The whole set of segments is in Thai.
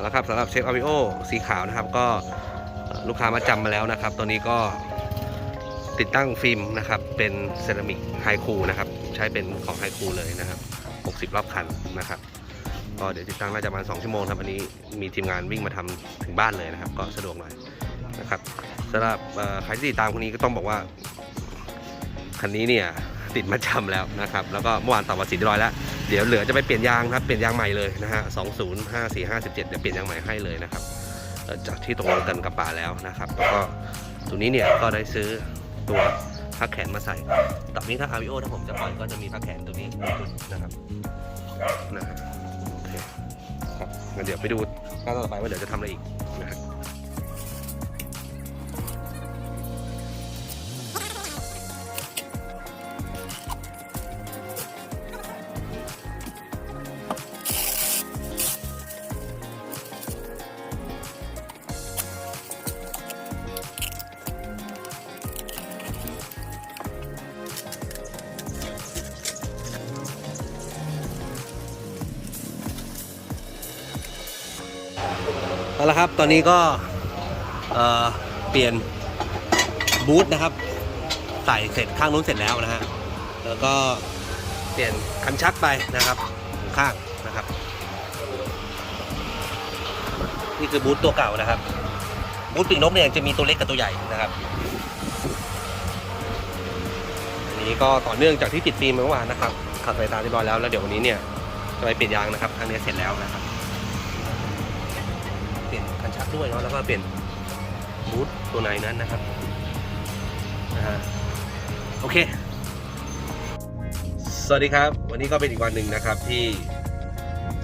แล้วครับสำหรับเชฟอาริโอสีขาวนะครับ ก็ลูกค้ามาจำมาแล้วนะครับ ตัวนี้ก็ติดตั้งฟิล์มนะครับ เป็นเซรามิกไฮคูนะครับ ใช้เป็นของไฮคูเลยนะครับ 60 รอบคันนะครับ ก็เดี๋ยวติดตั้งน่าจะประมาณ 2 ชั่วโมงครับอันนี้มีทีมงานวิ่งมาทำถึงบ้านเลยนะครับ ก็สะดวกหน่อยนะครับสำหรับใครที่ติดตามคนนี้ก็ต้องบอกว่าคันนี้เนี่ย ติดมาจำแล้วนะครับ แล้วก็เมื่อวานต่อมาสีเรียบร้อยแล้ว เดี๋ยวเหลือจะไปเปลี่ยนยางครับ เปลี่ยนยางใหม่เลยนะฮะ20 54 57เจ็ดเดี๋ยวเปลี่ยนยางใหม่ให้เลยนะครับ จากที่ตกลงกันกับป่าแล้วนะครับ แล้วก็ตัวนี้เนี่ยก็ได้ซื้อตัวพักแขนมาใส่ต่อนี้ถ้าอาวิโอถ้าผมจะปล่อยก็จะมีพักแขนตัวนี้นะครับนะฮะโอเคครับงั้นเดี๋ยวไปดูขั้นตอนต่อไปว่าเดี๋ยวจะทำอะไรอีก เอาละครับ ตอนนี้ก็เปลี่ยนบูทนะครับ ใส่เสร็จข้างนู้นเสร็จแล้วนะฮะ แล้วก็เปลี่ยนคันชักไปนะครับ ข้างนะครับ นี่คือบูทตัวเก่านะครับ บูทปีกนกเนี่ยจะมีตัวเล็กกับตัวใหญ่นะครับอันนี้ก็ต่อเนื่องจากที่ติดฟิล์มเมื่อวานนะครับขัดสายตาเรียบร้อยแล้วแล้วเดี๋ยววันนี้เนี่ยจะไปเปลี่ยนยางนะครับครั้งนี้เสร็จแล้วนะครับ เปลี่ยนคันชักด้วยเนาะแล้วก็เปลี่ยนบูทตัวในนั้นนะครับนะฮะโอเค สวัสดีครับ วันนี้ก็เป็นอีกวันหนึ่งนะครับที่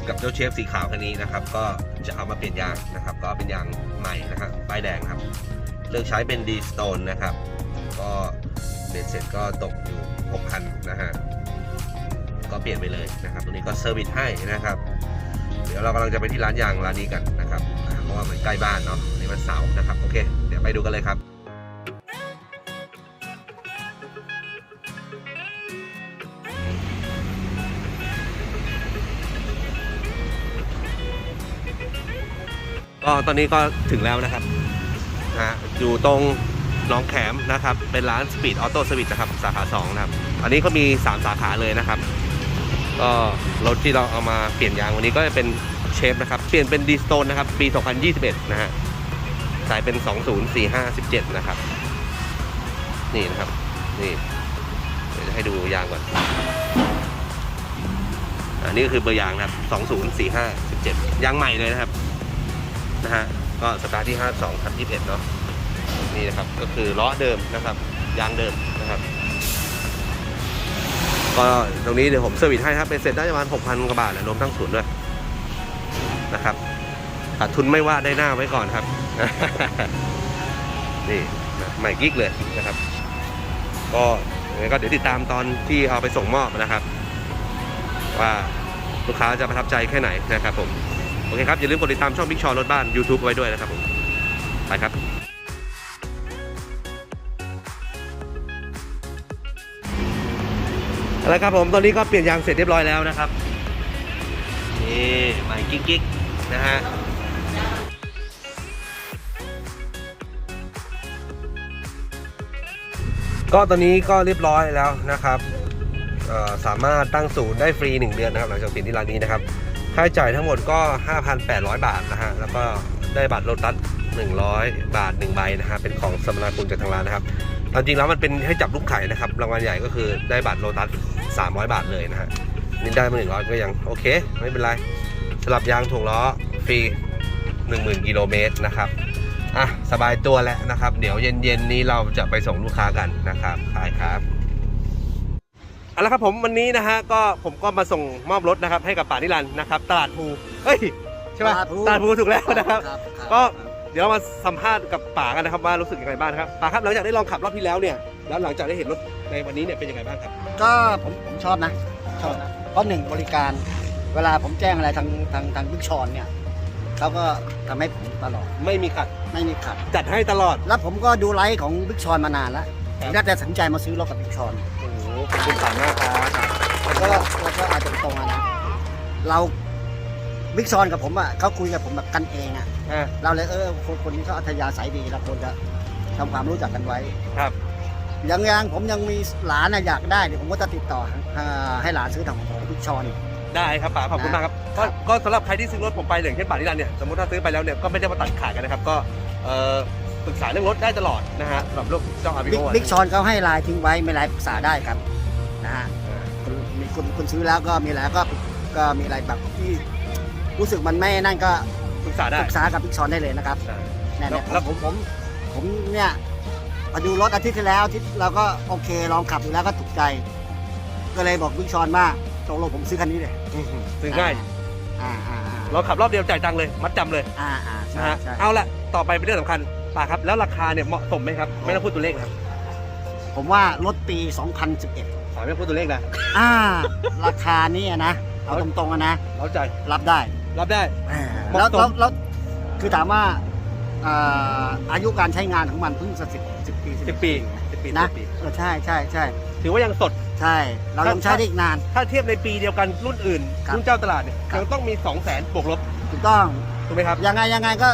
กับเจ้าเชฟสีขาวคันนี้นะครับ ก็จะเอามาเปลี่ยนยางนะครับ ก็เป็นยางใหม่นะครับป้ายแดงครับ เลือกใช้เป็นดีสโตนนะครับ ก็เบ็ดเสร็จก็ตกอยู่ 6,000นะฮะก็เปลี่ยนไปเลยนะครับตัวนี้ก็เซอร์วิสให้นะครับ เดี๋ยวเรากำลังจะไปที่ร้านยางร้านนี้กัน เพราะว่ามันใกล้บ้านเนาะวันนี้มันเสาร์นะครับโอเค เดี๋ยวไปดูกันเลยครับก็ตอนนี้ก็ถึงแล้วนะครับนะฮะอยู่ตรงหนองแขมนะครับ เป็นร้าน Speed Auto Service นะครับ สาขา 2 นะครับ อันนี้ก็มี 3 สาขาเลยนะครับ ก็รถที่เราเอามาเปลี่ยนยางวันนี้ก็จะเป็น เชฟนะครับ เปลี่ยนเป็นดีสโตนนะครับ ปี 2021 นะฮะ สายเป็น 204517 นะครับ นี่นะครับ นี่ เดี๋ยวจะให้ดูยางก่อน อันนี้ก็คือเบอร์ยางนะครับ 204517 ยางใหม่เลยนะครับ นะฮะ ก็สตาร์ทที่ 52ทับ21 เนาะ นี่นะครับ ก็คือล้อเดิมนะครับ ยางเดิมนะครับก็ตรงนี้เดี๋ยวผมเซอร์วิสให้ครับเป็นเสร็จได้ประมาณ 6,000 กว่าบาทแหละรวมทั้งศูนย์ด้วย นะครับขาดทุนไม่ว่าได้หน้าไว้ก่อนครับ นี่ใหม่กิ๊กเลยนะครับ ก็ยังไงก็เดี๋ยวติดตามตอนที่เอาไปส่งมอบนะครับ ว่าลูกค้าจะประทับใจแค่ไหนนะครับผม โอเคครับ อย่าลืมกดติดตามช่องบิ๊กชอรถบ้าน YouTube ไว้ด้วยนะครับผม ไปครับเอาละครับผมตอนนี้ก็เปลี่ยนยางเสร็จเรียบร้อยแล้วนะครับนี่ใหม่กิ๊กกิ๊ก นะฮะก็ตอนนี้ก็เรียบร้อยแล้วนะครับสามารถตั้งศูนย์ได้ฟรี 1 เดือนนะครับหลังจากเปลี่ยนที่ร้านนี้นะครับค่าใช้จ่ายทั้งหมดก็ 5,800 บาทนะฮะแล้วก็ได้บัตรโลตัส100 บาท1ใบนะฮะเป็นของสมนาคุณจากทางร้านนะครับตามจริงแล้วมันเป็นให้จับลูกไข่นะครับรางวัลใหญ่ก็คือได้บัตรโลตัส300 บาทเลยนะฮะนี่ได้มา100 ก็ยังโอเค ไม่เป็นไร สลับยางถ่วงล้อฟรี 10,000 กิโลเมตรนะครับอะสบายตัวแล้วนะครับ เดี๋ยวเย็นๆนี้เราจะไปส่งลูกค้ากันนะครับขายครับเอาละครับผมวันนี้นะฮะก็ผมก็มาส่งมอบรถนะครับให้กับป่านิรันดร์นะครับ ตลาดภูเฮ้ยใช่ไหมตลาดพลูตลาดภูถูกแล้วนะครับครับ ก็เดี๋ยวเรามาสัมภาษณ์กับป่ากันนะครับว่ารู้สึกยังไงบ้างนะครับป่าครับหลังจากได้ลองขับรอบที่แล้วเนี่ยแล้วหลังจากได้เห็นรถในวันนี้เนี่ยเป็นยังไงบ้างครับ ก็ผมผมชอบนะชอบนะเพราะหนึ่งบริการ เวลาผมแจ้งอะไรทางทางทางบิ๊กชอนเนี่ยเขาก็ทำให้ผมตลอดไม่มีขัด ไม่มีขัด จัดให้ตลอด แล้วผมก็ดูไลฟ์ของบิ๊กชอนมานานแล้วครับน่าจะสนใจมาซื้อรถกับบิ๊กชอนโอ้โหขอบคุณป่ามากครับแล้วก็แล้วก็อาจจะตรงมานะเราบิ๊กซอนกับผมอะเขาคุยกับผมแบบกันเองอะอ่าเราเลยเออคนคนนี้เขาอัธยาศัยดีเราควรจะทำความรู้จักกันไว้ครับ ยังยังผมยังมีหลานน่ะอยากได้เดี๋ยวผมก็จะติดต่ออ่าให้หลานซื้อทางของบิ๊กชอน ได้ครับป๋าขอบคุณมากครับก็ก็สำหรับใครที่ซื้อรถผมไปอย่างเช่นป๋านิรันดร์เนี่ยสมมติถ้าซื้อไปแล้วเนี่ยก็ไม่ได้มาตัดขาดกันนะครับก็เอ่อปรึกษาเรื่องรถได้ตลอดนะฮะสำหรับลูกเจ้าอาบิบิ๊กโอบิ๊กชอนเขาให้ไลน์ทิ้งไว้ไม่ไลน์ปรึกษาได้ครับนะฮะคุณมีคุณคุณซื้อแล้วก็มีอะไรก็ก็มีอะไรแบบที่รู้สึกมันไม่นั่นก็ปรึกษาได้ปรึกษากับบิ๊กชอนได้เลยนะครับใช่ เนี่ยแล้วเนี่ยแล้ว ผมผมผมเนี่ยมาดูรถอาทิตย์ที่แล้วอาทิตย์เราก็โอเคลองขับดูแล้วก็ถูกใจ ก็เลยบอกบิ๊กชอนว่า ตกลงผมซื้อคันนี้เลยอื้อหือซื้อง่ายอ่าอ่าอ่าเราขับรอบเดียวจ่ายตังค์เลย มัดจำเลยอ่าอ่านะใช่ฮะใช่เอาละต่อไปเป็นเรื่องสำคัญป่าครับ แล้วราคาเนี่ยเหมาะสมไหมครับ ไม่ต้องพูดตัวเลขนะครับผมว่ารถปี 2011 ขอไม่ต้องพูดตัวเลขนะอ่า ราคานี่อะนะ เอาตรงๆอะนะ เราใจรับได้รับได้ อ่าเหมาะแล้วสม แล้วแล้วคือถามว่าอ่าอายุการใช้งานของมันเพิ่งสักสิบสิบปีสิบปีสิบปีนะสิบปีเออใช่ใช่ใช่ถือว่ายังสด ใช่ เรายังใช้ได้อีกนาน ถ้าเทียบในปีเดียวกันรุ่นอื่น ครับรุ่นเจ้าตลาดเนี่ยครับ ยังต้องมี 2 0 0 0 0 0บวกลบถูกต้อง ถูกไหมครับยังไงยังไงก็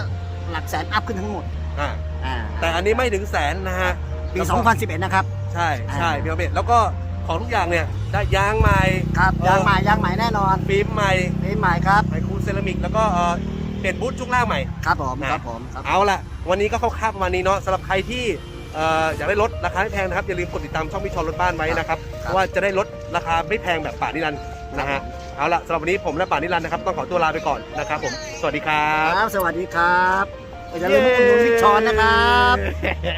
หลักแสนอัพขึ้นทั้งหมดอ่าอ่าแต่อันนี้ไม่ถึงแสนนะฮะปี แล้วก็2011 นะครับ ใช่ใช่อ่า พี่อเบศแล้วก็ของทุกอย่างเนี่ยได้ยางใหม่ ครับเออ ยางใหม่ยางใหม่แน่นอนฟิล์มใหม่ปีใหม่ครับ ไมคูเซรามิกแล้วก็เอ่อเปลี่ยนบูทช่วงล่างใหม่ ครับผมนะ ครับผมครับ เอาละวันนี้ก็คร่าวๆประมาณนี้เนาะสำหรับใครที่ เอ่ออยากได้รถราคาไม่แพงนะครับอย่าลืมกดติดตามช่องมิชอนรถบ้านไว้นะครับเพราะว่าจะได้ลดราคาไม่แพงแบบป่านิรันดร์นะฮะเอาละสำหรับวันนี้ผมและป่านิรันดร์นะครับต้องขอตัวลาไปก่อนนะครับผมสวัสดีครับครับ สวัสดีครับอย่าลืมมาอุดหนุนบิ๊กชอนนะครับ